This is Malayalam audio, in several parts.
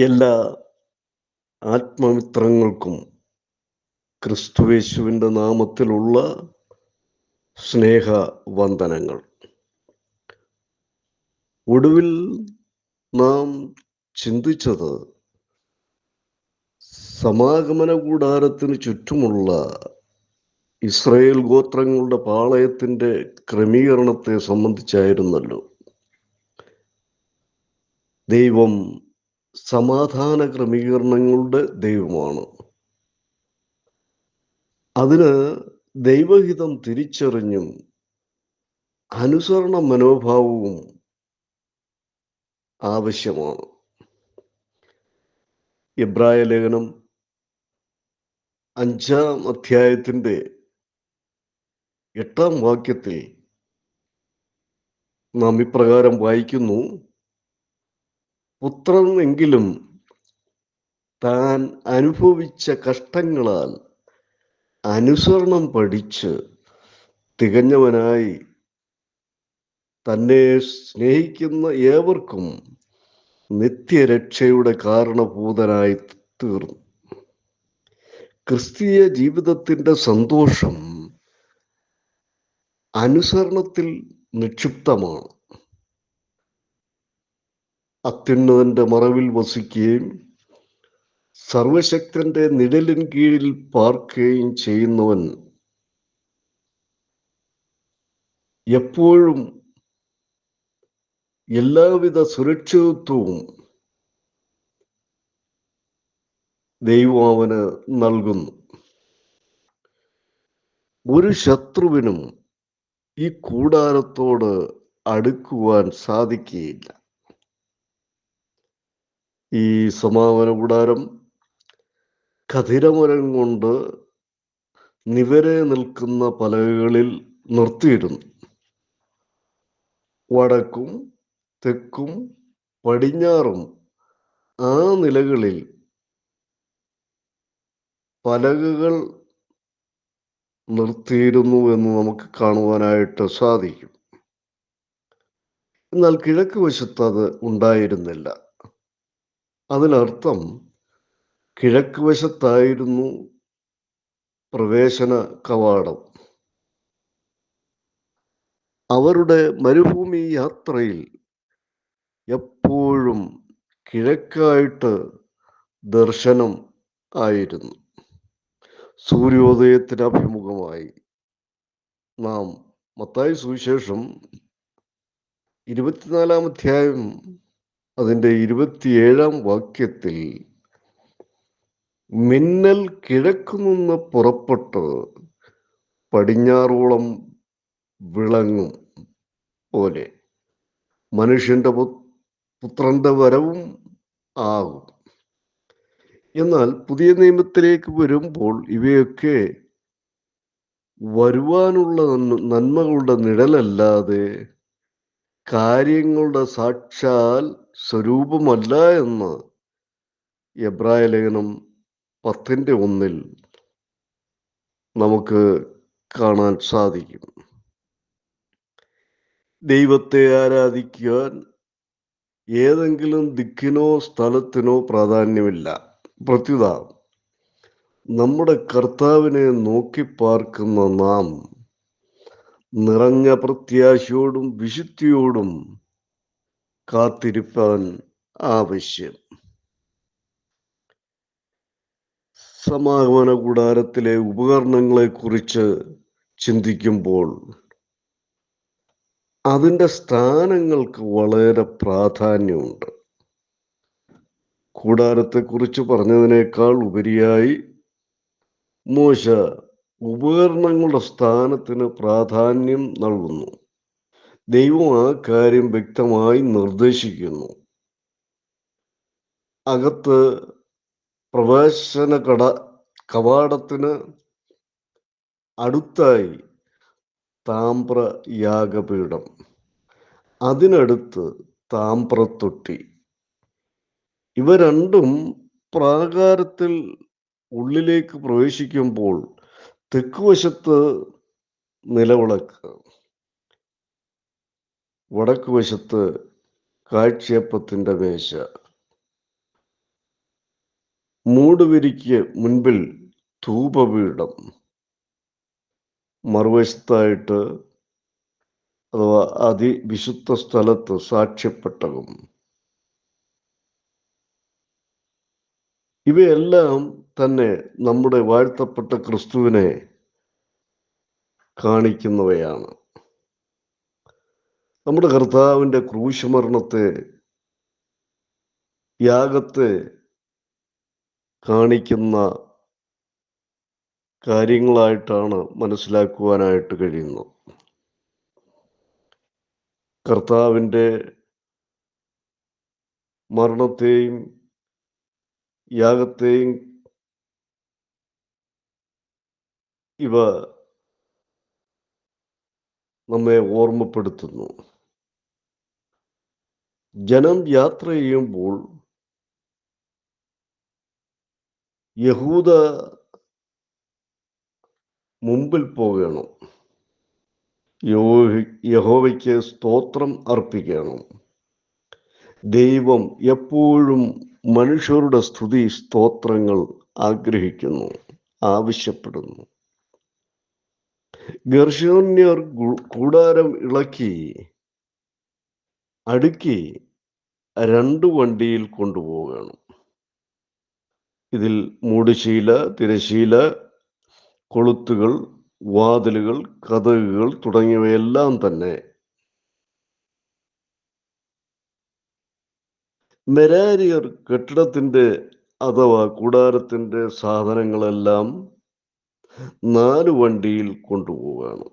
എല്ലാ ആത്മമിത്രങ്ങൾക്കും ക്രിസ്തുവേശുവിന്റെ നാമത്തിലുള്ള സ്നേഹ വന്ദനങ്ങൾ ഒടുവിൽ നാം ചിന്തിച്ചത് സമാഗമന കൂടാരത്തിന് ചുറ്റുമുള്ള ഇസ്രയേൽ ഗോത്രങ്ങളുടെ പാളയത്തിന്റെ ക്രമീകരണത്തെ സംബന്ധിച്ചായിരുന്നല്ലോ. ദൈവം സമാധാന ക്രമീകരണങ്ങളുടെ ദൈവമാണ്. അതിന് ദൈവഹിതം തിരിച്ചറിഞ്ഞും അനുസരണ മനോഭാവവും ആവശ്യമാണ്. ഇബ്രായ ലേഖനം അഞ്ചാം അധ്യായത്തിന്റെ എട്ടാം വാക്യത്തിൽ നാം ഇപ്രകാരം വായിക്കുന്നു. പുത്രൻ എങ്കിലും താൻ അനുഭവിച്ച കഷ്ടങ്ങളാൽ അനുസരണം പഠിച്ച് തികഞ്ഞവനായി തന്നെ സ്നേഹിക്കുന്ന ഏവർക്കും നിത്യരക്ഷയുടെ കാരണഭൂതനായി തീർന്നു. ക്രിസ്തീയ ജീവിതത്തിന്റെ സന്തോഷം അനുസരണത്തിൽ നിക്ഷിപ്തമാണ്. അത്യുന്നതന്റെ മറവിൽ വസിക്കുകയും സർവശക്തന്റെ നിഴലിൻ കീഴിൽ പാർക്കുകയും ചെയ്യുന്നവൻ എപ്പോഴും എല്ലാവിധ സുരക്ഷിതത്വവും ദൈവം നൽകുന്നു. ഒരു ശത്രുവിനും ഈ കൂടാരത്തോട് അടുക്കുവാൻ സാധിക്കുകയില്ല. ഈ സമാപന കൂടാരം കതിരമരം കൊണ്ട് നിവരെ നിൽക്കുന്ന പലകകളിൽ നിർത്തിയിരുന്നു വടക്കും തെക്കും പടിഞ്ഞാറും ആ നിലകളിൽ പലകകൾ നിർത്തിയിരുന്നു എന്ന് നമുക്ക് കാണുവാനായിട്ട് സാധിക്കും. എന്നാൽ കിഴക്ക് വശത്ത് അത് ഉണ്ടായിരുന്നില്ല. അതിനർത്ഥം കിഴക്ക് വശത്തായിരുന്നു പ്രവേശന കവാടം. അവരുടെ മരുഭൂമി യാത്രയിൽ എപ്പോഴും കിഴക്കായിട്ട് ദർശനം ആയിരുന്നു. സൂര്യോദയത്തിന് അഭിമുഖമായി നാം മത്തായി സുവിശേഷം ഇരുപത്തിനാലാം അധ്യായം അതിന്റെ ഇരുപത്തിയേഴാം വാക്യത്തിൽ മിന്നൽ കിഴക്കു നിന്ന് പുറപ്പെട്ട് പടിഞ്ഞാറോളം വിളങ്ങും പോലെ മനുഷ്യന്റെ പുത്രന്റെ വരവും ആകും. എന്നാൽ പുതിയ നിയമത്തിലേക്ക് വരുമ്പോൾ ഇവയൊക്കെ വരുവാനുള്ള നന്മകളുടെ നിഴലല്ലാതെ കാര്യങ്ങളുടെ സാക്ഷാൽ സ്വരൂപമല്ല എന്ന് എബ്രായ ലേഖനം പത്തിന്റെ ഒന്നിൽ നമുക്ക് കാണാൻ സാധിക്കും. ദൈവത്തെ ആരാധിക്കുവാൻ ഏതെങ്കിലും ദിക്കിനോ സ്ഥലത്തിനോ പ്രാധാന്യമില്ല. പ്രത്യുത നമ്മുടെ കർത്താവിനെ നോക്കി പാർക്കുന്ന നാം നിറഞ്ഞ പ്രത്യാശയോടും വിശുദ്ധിയോടും കാത്തിരിപ്പാൻ ആവശ്യം. സമാഗമന കൂടാരത്തിലെ ഉപകരണങ്ങളെ കുറിച്ച് ചിന്തിക്കുമ്പോൾ അതിന്റെ സ്ഥാനങ്ങൾക്ക് വളരെ പ്രാധാന്യമുണ്ട്. കൂടാരത്തെക്കുറിച്ച് പറഞ്ഞതിനേക്കാൾ ഉപരിയായി മോശ ഉപകരണങ്ങളുടെ സ്ഥാനത്തിന് പ്രാധാന്യം നൽകുന്നു. ദൈവം ആ കാര്യം വ്യക്തമായി നിർദ്ദേശിക്കുന്നു. അകത്ത് പ്രവേശന കട കവാടത്തിന് അടുത്തായി താമ്ര യാഗപീഠം അതിനടുത്ത് താമ്രത്തൊട്ടി. ഇവ രണ്ടും പ്രാകാരത്തിൽ ഉള്ളിലേക്ക് പ്രവേശിക്കുമ്പോൾ തെക്കുവശത്ത് നിലവിളക്ക്. വടക്ക് വശത്ത് കാഴ്ചയപ്പത്തിന്റെ മേശ. മൂടുവിരിക്ക് മുൻപിൽ ധൂപപീഠം. മറുവശത്തായിട്ട് അഥവാ അതിവിശുദ്ധ സ്ഥലത്ത് സാക്ഷ്യപ്പെട്ടകം ഇവയെല്ലാം തന്നെ നമ്മുടെ വാഴ്ത്തപ്പെട്ട ക്രിസ്തുവിനെ കാണിക്കുന്നവയാണ്. നമ്മുടെ കർത്താവിന്റെ ക്രൂശമരണത്തെ യാഗത്തെ കാണിക്കുന്ന കാര്യങ്ങളായിട്ടാണ് മനസ്സിലാക്കുവാനായിട്ട് കഴിയുന്നത്. കർത്താവിന്റെ മരണത്തെയും യാഗത്തെയും ഇവ നമ്മെ ഓർമ്മപ്പെടുത്തുന്നു. ജനം യാത്ര ചെയ്യുമ്പോൾ യഹൂദ മുമ്പിൽ പോകണം. യഹോവയ്ക്ക് സ്തോത്രം അർപ്പിക്കണം. ദൈവം എപ്പോഴും മനുഷ്യരുടെ സ്തുതി സ്തോത്രങ്ങൾ ആഗ്രഹിക്കുന്നു ആവശ്യപ്പെടുന്നു. ഗർഷോന്യർ കൂടാരം ഇളക്കി അടുക്കി രണ്ട് വണ്ടിയിൽ കൊണ്ടുപോവുകയാണ്. ഇതിൽ മൂടുശീല തിരശീല കൊളുത്തുകൾ വാതിലുകൾ കഥകുകൾ തുടങ്ങിയവയെല്ലാം തന്നെ മെരാരിയർ കെട്ടിടത്തിന്റെ അഥവാ കൂടാരത്തിന്റെ സാധനങ്ങളെല്ലാം നാല് വണ്ടിയിൽ കൊണ്ടുപോവുകയാണ്.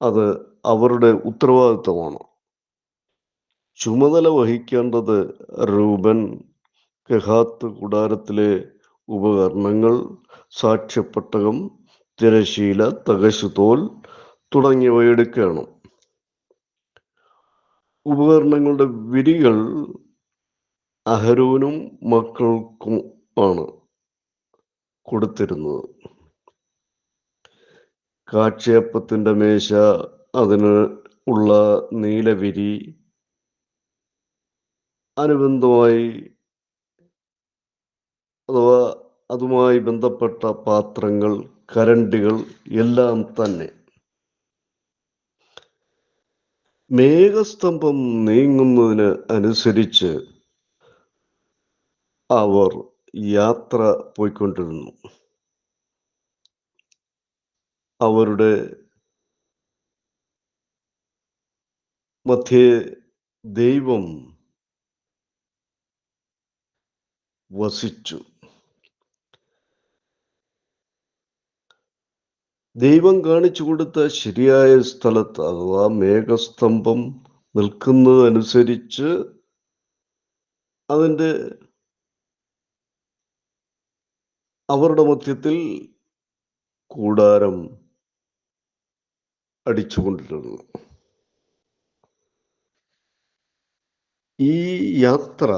അത് അവരുടെ ഉത്തരവാദിത്തമാണ്. ചുമതല വഹിക്കേണ്ടത് റൂബൻ കെഹാത്ത് കൂടാരത്തിലെ ഉപകരണങ്ങൾ സാക്ഷ്യപ്പെട്ടകം തിരശീല തകശുതോൽ തുടങ്ങിയവ എടുക്കണം ഉപകരണങ്ങളുടെ വിരികൾ അഹരോനും മക്കൾക്കും ആണ് കൊടുത്തിരുന്നത്. കാഴ്ചയപ്പത്തിന്റെ മേശ അതിന് ഉള്ള നീലവിരി അനുബന്ധമായി അഥവാ അതുമായി ബന്ധപ്പെട്ട പാത്രങ്ങൾ കരണ്ടികൾ എല്ലാം തന്നെ. മേഘസ്തംഭം നീങ്ങുന്നതിന് അനുസരിച്ച് അവർ യാത്ര പോയിക്കൊണ്ടിരുന്നു. അവരുടെ മധ്യേ ദൈവം വസിച്ചു. ദൈവം കാണിച്ചു കൊടുത്ത ശരിയായ സ്ഥലത്ത് അഥവാ മേഘസ്തംഭം നിൽക്കുന്നതനുസരിച്ച് അതിന്റെ അവരുടെ മധ്യത്തിൽ കൂടാരം അടിച്ചുകൊണ്ടിരുന്നു ഈ യാത്ര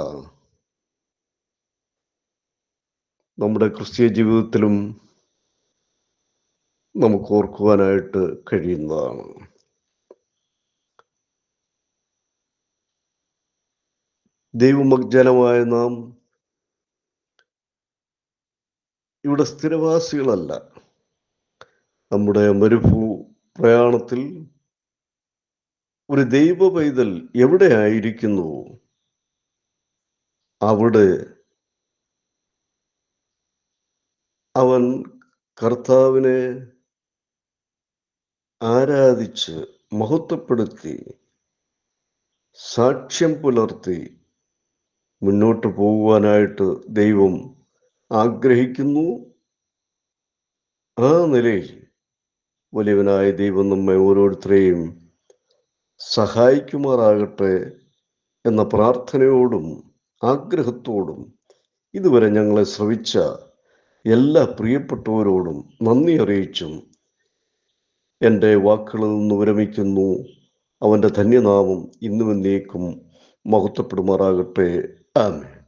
നമ്മുടെ ക്രിസ്തീയ ജീവിതത്തിലും നമുക്ക് ഓർക്കുവാനായിട്ട് കഴിയുന്നതാണ്. ദൈവമഗ്ജനമായ നാം ഇവിടെ സ്ഥിരവാസികളല്ല. നമ്മുടെ മരുഭൂ പ്രയാണത്തിൽ ഒരു ദൈവ പൈതൽ എവിടെ ആയിരിക്കുന്നു അവിടെ അവൻ കർത്താവിനെ ആരാധിച്ച് മഹത്വപ്പെടുത്തി സാക്ഷ്യം പുലർത്തി മുന്നോട്ട് പോകുവാനായിട്ട് ദൈവം ആഗ്രഹിക്കുന്നു. ആ നിലയിൽ വലിയവനായ ദൈവം നമ്മെ ഓരോരുത്തരെയും സഹായിക്കുമാറാകട്ടെ എന്ന പ്രാർത്ഥനയോടും ആഗ്രഹത്തോടും ഇതുവരെ ഞങ്ങളെ ശ്രവിച്ച എല്ലാ പ്രിയപ്പെട്ടവരോടും നന്ദി അറിയിച്ചും എന്റെ വാക്കുകളിൽ നിന്ന് വിരമിക്കുന്നു. അവന്റെ ധന്യനാമം ഇന്നും എന്നേക്കും മഹത്വപ്പെടുമാറാകട്ടെ. ആമേ